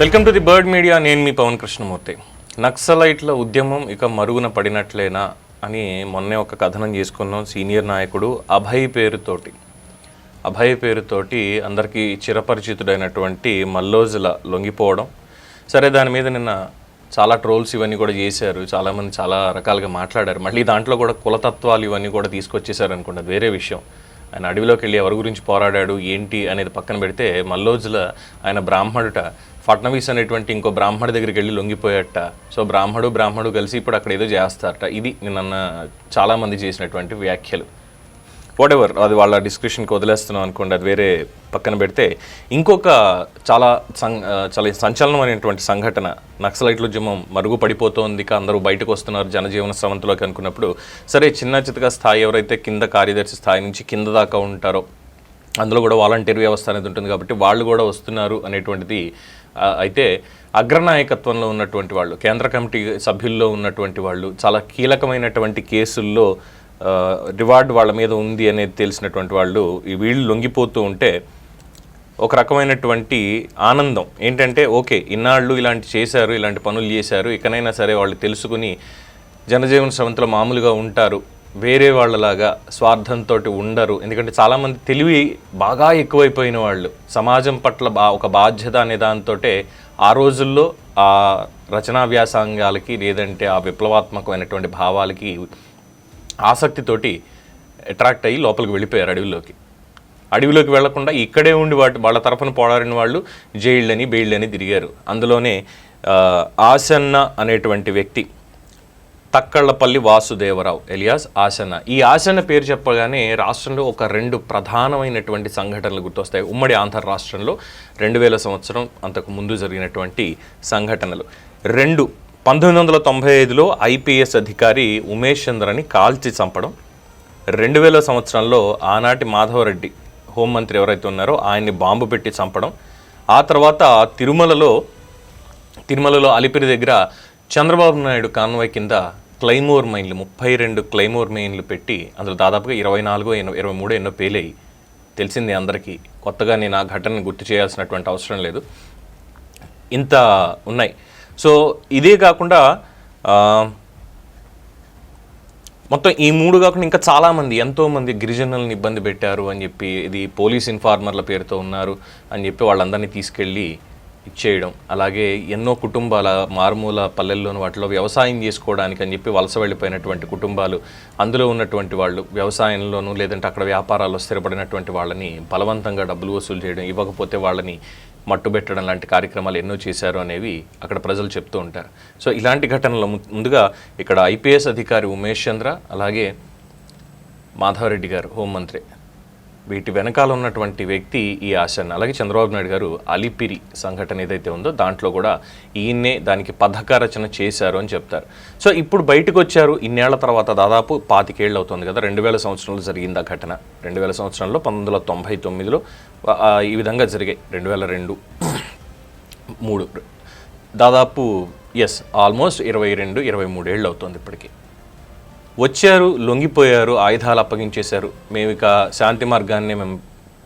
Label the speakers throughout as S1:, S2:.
S1: Welcome to the bird media. నేను మీ పవన్ కృష్ణమూర్తి. నక్సలైట్ల ఉద్యమం ఇక మరుగున పడినట్లేనా అని మొన్నే ఒక కథనం చేసుకున్నాం సీనియర్ నాయకుడు అభయ్ పేరుతోటి. అభయ్ పేరుతోటి అందరికీ చిరపరిచితుడైనటువంటి మల్లోజుల లొంగిపోవడం. సరే దాని మీద నిన్న చాలా ట్రోల్స్ ఇవన్నీ కూడా చేశారు. చాలామంది చాలా రకాలుగా మాట్లాడారు. మళ్ళీ దాంట్లో కూడా కులతత్వాలు ఇవన్నీ కూడా తీసుకొచ్చేసారు అనుకుంటా అది వేరే విషయం. ఆయన అడవిలోకి వెళ్ళి ఎవరి గురించి పోరాడాడు ఏంటి అనేది పక్కన పెడితే మల్లోజుల ఆయన బ్రాహ్మడుట ఫట్నవీస్ అనేటువంటి ఇంకో బ్రాహ్మడి దగ్గరికి వెళ్ళి లొంగిపోయాట. సో బ్రాహ్మడు బ్రాహ్మడు కలిసి ఇప్పుడు అక్కడ ఏదో చేస్తారట. ఇది నిన్న చాలామంది చేసినటువంటి వ్యాఖ్యలు. వాట్ ఎవర్ అది వాళ్ళ డిస్క్రిప్షన్కి వదిలేస్తున్నాం అనుకోండి అది వేరే పక్కన పెడితే ఇంకొక చాలా సం చాలా సంచలనమైనటువంటి సంఘటన. నక్సలైట్ల ఉద్యమం మరుగుపడిపోతోంది ఇక అందరూ బయటకు వస్తున్నారు జనజీవన స్రవంతిలోకి అనుకున్నప్పుడు. సరే చిన్న చితక స్థాయి ఎవరైతే కింద కార్యదర్శి స్థాయి నుంచి కింద దాకా ఉంటారో అందులో కూడా వాలంటీర్ వ్యవస్థ అనేది ఉంటుంది కాబట్టి వాళ్ళు కూడా వస్తున్నారు అనేటువంటిది అయితే అగ్రనాయకత్వంలో ఉన్నటువంటి వాళ్ళు కేంద్ర కమిటీ సభ్యుల్లో ఉన్నటువంటి వాళ్ళు చాలా కీలకమైనటువంటి కేసుల్లో రివార్డ్ వాళ్ళ మీద ఉంది అనేది తెలిసినటువంటి వాళ్ళు ఈ వీళ్ళు లొంగిపోతూ ఉంటే ఒక రకమైనటువంటి ఆనందం. ఏంటంటే ఓకే ఇన్నాళ్ళు ఇలాంటి చేశారు ఇలాంటి పనులు చేశారు ఇకనైనా సరే వాళ్ళు తెలుసుకుని జనజీవన స్రవంతిలో మామూలుగా ఉంటారు. వేరే వాళ్ళలాగా స్వార్థంతో ఉండరు. ఎందుకంటే చాలామంది తెలివి బాగా ఎక్కువైపోయిన వాళ్ళు. సమాజం పట్ల బా ఒక బాధ్యత అనే దాంతో ఆ రోజుల్లో ఆ రచనా వ్యాసంగాలకి లేదంటే ఆ విప్లవాత్మకమైనటువంటి భావాలకి ఆసక్తితోటి అట్రాక్ట్ అయ్యి లోపలికి వెళ్ళిపోయారు అడవిలోకి. అడవిలోకి వెళ్ళకుండా ఇక్కడే ఉండి వాటి వాళ్ళ తరఫున పోరాడిన వాళ్ళు జైళ్ళని బెయిళ్ళని తిరిగారు. అందులోనే ఆసన్న అనేటువంటి వ్యక్తి తక్కళ్ళపల్లి వాసుదేవరావు ఎలియాస్ ఆసన ఈ ఆసన పేరు చెప్పగానే రాష్ట్రంలో ఒక రెండు ప్రధానమైనటువంటి సంఘటనలు గుర్తొస్తాయి. ఉమ్మడి ఆంధ్ర రాష్ట్రంలో రెండు వేల సంవత్సరం అంతకు ముందు జరిగినటువంటి సంఘటనలు. రెండు పంతొమ్మిది వందల తొంభై ఐదులో ఐపీఎస్ అధికారి ఉమేష్ చంద్రని కాల్చి చంపడం. రెండు వేల సంవత్సరంలో ఆనాటి మాధవరెడ్డి హోంమంత్రి ఎవరైతే ఉన్నారో ఆయన్ని బాంబు పెట్టి చంపడం. ఆ తర్వాత తిరుమలలో తిరుమలలో అలిపిరి దగ్గర చంద్రబాబు నాయుడు కాన్వాయ్ కింద క్లైమోర్ మైన్లు ముప్పై రెండు క్లైమోర్ మైన్లు పెట్టి అందులో దాదాపుగా ఇరవై నాలుగో ఎన్నో ఇరవై మూడు ఎన్నో పేలాయి. తెలిసింది అందరికీ. కొత్తగా నేను ఆ ఘటనను గుర్తు చేయాల్సినటువంటి అవసరం లేదు. ఇంత ఉన్నాయి. సో ఇదే కాకుండా మొత్తం ఈ మూడు కాకుండా ఇంకా చాలామంది ఎంతోమంది గిరిజనులను ఇబ్బంది పెట్టారు అని చెప్పి ఇది పోలీస్ ఇన్ఫార్మర్ల పేరుతో ఉన్నారు అని చెప్పి వాళ్ళందరినీ తీసుకెళ్ళి ఇచ్చేయడం అలాగే ఎన్నో కుటుంబాల మారుమూల పల్లెల్లోని వాటిలో వ్యవసాయం చేసుకోవడానికి అని చెప్పి వలస వెళ్ళిపోయినటువంటి కుటుంబాలు అందులో ఉన్నటువంటి వాళ్ళు వ్యవసాయంలోనూ లేదంటే అక్కడ వ్యాపారాల్లో స్థిరపడినటువంటి వాళ్ళని బలవంతంగా డబ్బులు వసూలు చేయడం ఇవ్వకపోతే వాళ్ళని మట్టుబెట్టడం లాంటి కార్యక్రమాలు ఎన్నో చేశారు అనేవి అక్కడ ప్రజలు చెప్తూ ఉంటారు. సో ఇలాంటి ఘటనలు ము- ముందుగా ఇక్కడ ఐపీఎస్ అధికారి ఉమేష్ చంద్ర అలాగే మాధవరెడ్డి గారు హోంమంత్రి. వీటి వెనకాల ఉన్నటువంటి వ్యక్తి ఈ ఆశన్ అలాగే చంద్రబాబు నాయుడు గారు అలిపిరి సంఘటన ఏదైతే ఉందో దాంట్లో కూడా ఈయన్నే దానికి పథక రచన చేశారు అని చెప్తారు. సో ఇప్పుడు బయటకు వచ్చారు. ఇన్నేళ్ళ తర్వాత దాదాపు పాతికేళ్ళు అవుతుంది కదా. రెండు వేల సంవత్సరంలో జరిగింది ఆ ఘటన. రెండు వేల సంవత్సరంలో పంతొమ్మిది వందల తొంభై తొమ్మిదిలో ఈ విధంగా జరిగాయి. రెండు వేల రెండు మూడు దాదాపు ఎస్ ఆల్మోస్ట్ ఇరవై రెండు ఇరవై మూడేళ్ళు అవుతుంది ఇప్పటికీ. వచ్చారు లొంగిపోయారు ఆయుధాలు అప్పగించేశారు. మేము ఇక శాంతి మార్గాన్ని మేము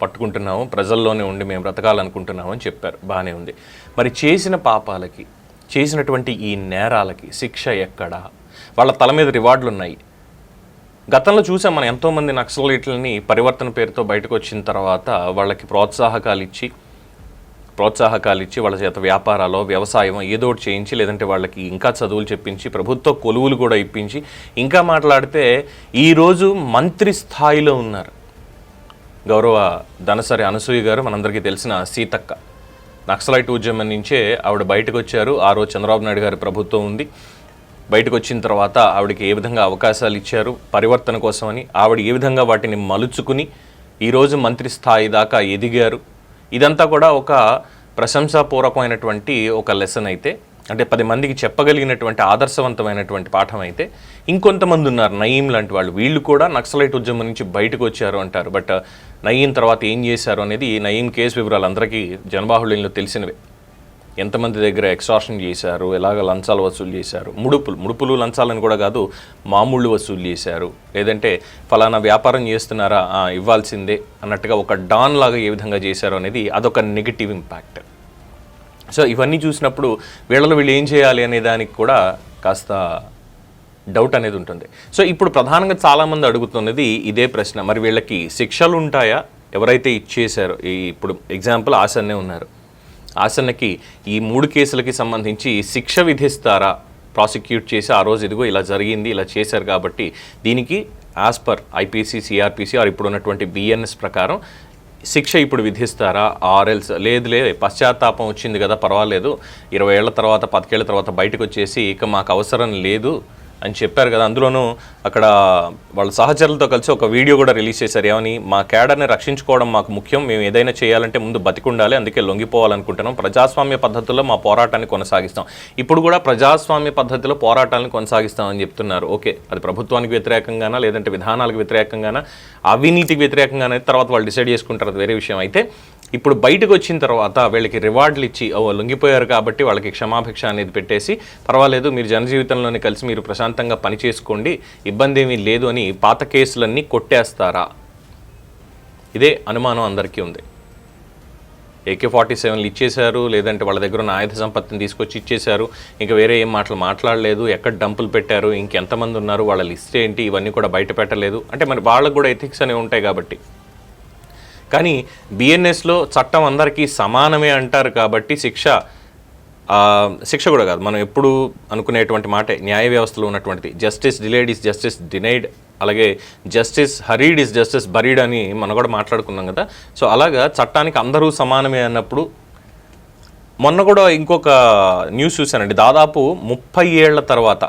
S1: పట్టుకుంటున్నాము ప్రజల్లోనే ఉండి మేము బ్రతకాలనుకుంటున్నాము అని చెప్పారు. బాగానే ఉంది. మరి చేసిన పాపాలకి చేసినటువంటి ఈ నేరాలకి శిక్ష ఎక్కడా? వాళ్ళ తల మీద రివార్డులు ఉన్నాయి గతంలో చూసాం మనం ఎంతోమంది నక్సలైట్లని పరివర్తన పేరుతో బయటకు వచ్చిన తర్వాత వాళ్ళకి ప్రోత్సాహకాలు ఇచ్చి ప్రోత్సాహకాలు ఇచ్చి వాళ్ళ చేత వ్యాపారాలు వ్యవసాయం ఏదో ఒకటి చేయించి లేదంటే వాళ్ళకి ఇంకా చదువులు చెప్పించి ప్రభుత్వ కొలువులు కూడా ఇప్పించి ఇంకా మాట్లాడితే ఈరోజు మంత్రి స్థాయిలో ఉన్నారు. గౌరవ ధనసరి అనసూయ గారు మనందరికీ తెలిసిన సీతక్క. నక్సలైట్ ఉద్యమం నుంచే ఆవిడ బయటకు వచ్చారు ఆ రోజు చంద్రబాబు నాయుడు గారి ప్రభుత్వం ఉంది. బయటకు వచ్చిన తర్వాత ఆవిడకి ఏ విధంగా అవకాశాలు ఇచ్చారు పరివర్తన కోసమని ఆవిడ ఏ విధంగా వాటిని మలుచుకుని ఈరోజు మంత్రి స్థాయి దాకా ఎదిగారు ఇదంతా కూడా ఒక ప్రశంసాపూర్వకమైనటువంటి ఒక లెసన్ అయితే అంటే పది మందికి చెప్పగలిగినటువంటి ఆదర్శవంతమైనటువంటి పాఠం అయితే ఇంకొంతమంది ఉన్నారు. నయీం లాంటి వాళ్ళు. వీళ్ళు కూడా నక్సలైట్ ఉద్యమం నుంచి బయటకు వచ్చారు అంటారు. బట్ నయీం తర్వాత ఏం చేశారు అనేది నయీం కేసు వివరాలు అందరికీ జనబాహుళ్యంలో తెలిసినవే. ఎంతమంది దగ్గర ఎక్స్ట్రాషన్ చేశారు? ఎలాగ లంచాలు వసూలు చేశారు? ముడుపులు ముడుపులు లంచాలని కూడా కాదు మామూళ్ళు వసూలు చేశారు. లేదంటే ఫలానా వ్యాపారం చేస్తున్నారా? ఇవ్వాల్సిందే అన్నట్టుగా ఒక డాన్ లాగా ఏ విధంగా చేశారు అనేది అదొక నెగిటివ్ ఇంపాక్ట్ సో ఇవన్నీ చూసినప్పుడు వీళ్ళలో వీళ్ళు ఏం చేయాలి అనే దానికి కూడా కాస్త డౌట్ అనేది ఉంటుంది. సో ఇప్పుడు ప్రధానంగా చాలామంది అడుగుతున్నది ఇదే ప్రశ్న. మరి వీళ్ళకి శిక్షలు ఉంటాయా ఎవరైతే ఇచ్చేసారో ఈ ఇప్పుడు ఎగ్జాంపుల్ ఆశనే ఉన్నారు. ఆసన్నకి ఈ మూడు కేసులకి సంబంధించి శిక్ష విధిస్తారా? ప్రాసిక్యూట్ చేసి ఆ రోజు ఇదిగో ఇలా జరిగింది ఇలా చేశారు కాబట్టి దీనికి as per IPC CRPC or ఇప్పుడు ఉన్నటువంటి బిఎన్ఎస్ ప్రకారం శిక్ష ఇప్పుడు విధిస్తారా? ఆర్ఎల్స్ లేదు లేదు పశ్చాత్తాపం వచ్చింది కదా పర్వాలేదు. ఇరవై ఏళ్ళ తర్వాత పదికేళ్ళ తర్వాత బయటకు వచ్చేసి ఇక మాకు అవసరం లేదు. అని చెప్పారు కదా. అందులోనూ అక్కడ వాళ్ళ సహచరులతో కలిసి ఒక వీడియో కూడా రిలీజ్ చేశారు. ఏమని మా క్యాడర్ని రక్షించుకోవడం మాకు ముఖ్యం. మేము ఏదైనా చేయాలంటే ముందు బతికుండాలి. అందుకే లొంగిపోవాలనుకుంటున్నాం. ప్రజాస్వామ్య పద్ధతిలో మా పోరాటాన్ని కొనసాగిస్తాం. ఇప్పుడు కూడా ప్రజాస్వామ్య పద్ధతిలో పోరాటాలను కొనసాగిస్తామని చెప్తున్నారు. ఓకే అది ప్రభుత్వానికి వ్యతిరేకంగానా లేదంటే విధానాలకు వ్యతిరేకంగానా అవినీతికి వ్యతిరేకంగానే తర్వాత వాళ్ళు డిసైడ్ చేసుకుంటారు. అది వేరే విషయం. అయితే ఇప్పుడు బయటకు వచ్చిన తర్వాత వీళ్ళకి రివార్డులు ఇచ్చి ఓ లొంగిపోయారు కాబట్టి వాళ్ళకి క్షమాభిక్ష అనేది పెట్టేసి పర్వాలేదు మీరు జనజీవితంలోనే కలిసి మీరు ప్రశాంతంగా పని చేసుకోండి ఇబ్బంది ఏమీ లేదు అని పాత కేసులన్నీ కొట్టేస్తారా? ఇదే అనుమానం అందరికీ ఉంది. ఏకే ఫార్టీ సెవెన్లు ఇచ్చేశారు లేదంటే వాళ్ళ దగ్గర ఉన్న ఆయుధ సంపత్తిని తీసుకొచ్చి ఇచ్చేశారు ఇంకా వేరే ఏం మాటలు మాట్లాడలేదు ఎక్కడ డంపులు పెట్టారు ఇంకెంతమంది ఉన్నారు వాళ్ళ లిస్ట్ ఏంటి ఇవన్నీ కూడా బయట పెట్టలేదు. అంటే మరి వాళ్ళకు కూడా ఎథిక్స్ అనేవి ఉంటాయి కాబట్టి. కానీ బిఎన్ఎస్లో చట్టం అందరికీ సమానమే అంటారు కాబట్టి శిక్ష శిక్ష కూడా కాదు. మనం ఎప్పుడు అనుకునేటువంటి మాటే న్యాయ వ్యవస్థలో ఉన్నటువంటిది. Justice delayed is justice denied అలాగే justice hurried is justice buried అని మనం కూడా మాట్లాడుకున్నాం కదా. సో అలాగా చట్టానికి అందరూ సమానమే అన్నప్పుడు మొన్న కూడా ఇంకొక న్యూస్ చూశానండి. దాదాపు ముప్పై ఏళ్ళ తర్వాత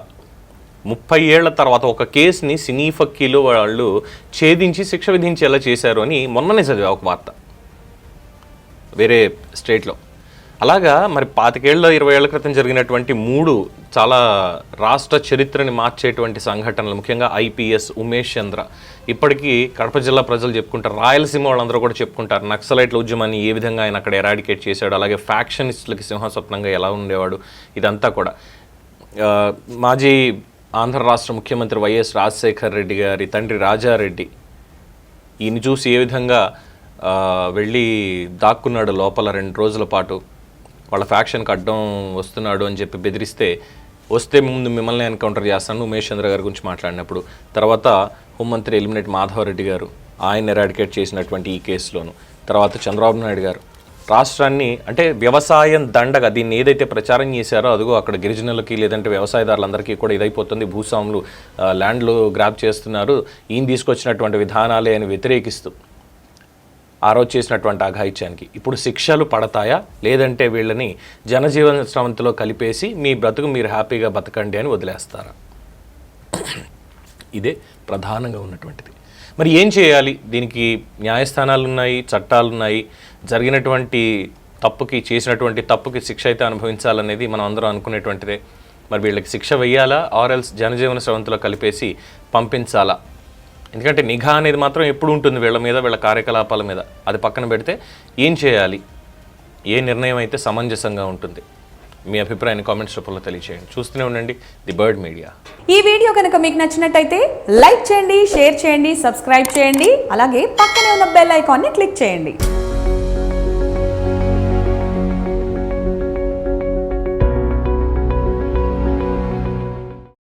S1: ముప్పై ఏళ్ళ తర్వాత ఒక కేసుని సినీ ఫక్కీలు వాళ్ళు ఛేదించి శిక్ష విధించేలా చేశారు అని మొన్ననే చదివా ఒక వార్త. వేరే స్టేట్లో. అలాగా మరి పాతికేళ్ళ ఇరవై ఏళ్ళ క్రితం జరిగినటువంటి మూడు చాలా రాష్ట్ర చరిత్రని మార్చేటువంటి సంఘటనలు ముఖ్యంగా ఐపీఎస్ ఉమేష్ చంద్ర. ఇప్పటికీ కడప జిల్లా ప్రజలు చెప్పుకుంటారు రాయలసీమ వాళ్ళందరూ కూడా చెప్పుకుంటారు నక్సలైట్ల ఉద్యమాన్ని ఏ విధంగా ఆయన అక్కడ ఎరాడికేట్ చేశాడు అలాగే ఫ్యాక్షనిస్టులకి సింహస్వప్నంగా ఎలా ఉండేవాడు ఇదంతా కూడా. మాజీ ఆంధ్ర రాష్ట్ర ముఖ్యమంత్రి వైఎస్ రాజశేఖర్ రెడ్డి గారి తండ్రి రాజారెడ్డి ఈయన చూసి ఏ విధంగా వెళ్ళి దాక్కున్నాడు లోపల రెండు రోజుల పాటు. వాళ్ళ ఫ్యాక్షన్కి అడ్డం వస్తున్నాడు అని చెప్పి బెదిరిస్తే వస్తే ముందు మిమ్మల్ని ఎన్కౌంటర్ చేస్తాను ఉమేష్ చంద్ర గారి గురించి మాట్లాడినప్పుడు. తర్వాత హోంమంత్రి ఎలిమినేట్ మాధవరెడ్డి గారు ఆయన ఎరాడికేట్ చేసినటువంటి ఈ కేసులోను. తర్వాత చంద్రబాబు నాయుడు గారు. రాష్ట్రాన్ని అంటే వ్యవసాయం దండగా దీన్ని ఏదైతే ప్రచారం చేశారో అదిగో అక్కడ గిరిజనులకి లేదంటే వ్యవసాయదారులందరికీ కూడా ఇదైపోతుంది. భూస్వాములు ల్యాండ్లు గ్రాప్ చేస్తున్నారు. ఈయన తీసుకొచ్చినటువంటి విధానాలే అని వ్యతిరేకిస్తూ ఆ రోజు చేసినటువంటి అఘాయిత్యానికి ఇప్పుడు శిక్షలు పడతాయా? లేదంటే వీళ్ళని జనజీవన స్రవంతిలో కలిపేసి మీ బ్రతుకు మీరు హ్యాపీగా బతకండి అని వదిలేస్తారా? ఇదే ప్రధానంగా ఉన్నటువంటిది. మరి ఏం చేయాలి? దీనికి న్యాయస్థానాలు ఉన్నాయి చట్టాలు ఉన్నాయి జరిగినటువంటి తప్పుకి చేసినటువంటి తప్పుకి శిక్ష అయితే అనుభవించాలనేది మనం అందరం అనుకునేటువంటిదే. మరి వీళ్ళకి శిక్ష వెయ్యాలా? ఆర్ఎల్స్ జనజీవన స్రవంతిలో కలిపేసి పంపించాలా? ఎందుకంటే నిఘా అనేది మాత్రం ఎప్పుడు ఉంటుంది వీళ్ళ మీద వీళ్ళ కార్యకలాపాల మీద. అది పక్కన పెడితే ఏం చేయాలి? ఏ నిర్ణయం అయితే సమంజసంగా ఉంటుంది? మీ అభిప్రాయాన్ని కామెంట్స్ రూపంలో తెలియజేయండి చూస్తూనే ఉండండి ది బర్డ్ మీడియా.
S2: ఈ వీడియో కనుక మీకు నచ్చినట్టయితే లైక్ చేయండి షేర్ చేయండి సబ్స్క్రైబ్ చేయండి. అలాగే పక్కనే ఉన్న బెల్ ఐకాన్ని క్లిక్ చేయండి.